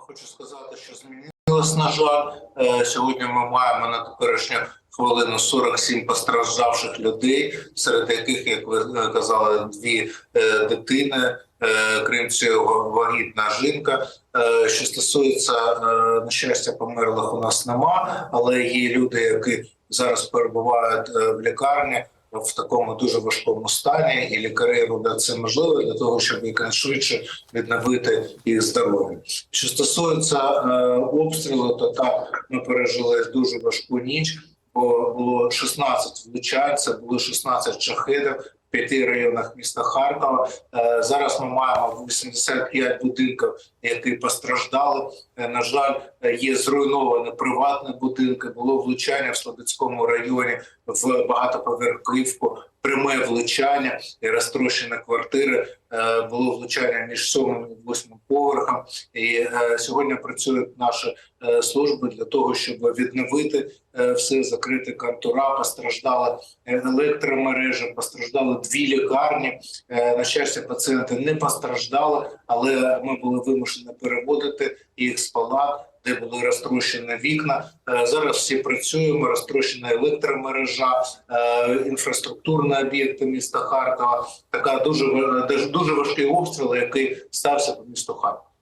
Хочу сказати, що змінилось, на жаль. Е, Сьогодні ми маємо на теперішню хвилину 47 постраждавших людей, серед яких, як ви е, казали, дві е, дитини, крім цього, вагітна жінка. Що стосується е, на щастя, померлих у нас нема, але є люди, які зараз перебувають в лікарні. В такому дуже важкому стані, і лікарі роблять це можливе для того, щоб якнайшвидше відновити їх здоров'я. Що стосується е, обстрілу, то так ми пережили дуже важку ніч. Бо було 16 влучань, це було 16 шахедів в п'яти районах міста Харкова. Е, зараз ми маємо 85 будинків, які постраждали. Е, на жаль, е, є зруйновані приватні будинки. Було влучання в Слобідському районі в багатоповерхівку. Пряме влучання і розтрощені квартири. Е, Було влучання між сьомим і восьмим поверхом. І е, сьогодні працюють наші е, служби для того, щоб відновити все, закрити контура. Постраждала електромережа, постраждали дві лікарні. На щастя, пацієнти не постраждали, але ми були вимушені переводити їх з. Де були розтрощені вікна, Е, зараз всі працюємо. Розтрощена електромережа, е, інфраструктурні об'єкти міста Харкова. Така дуже дуже дуже важкий обстріл, який стався по місту Харкова.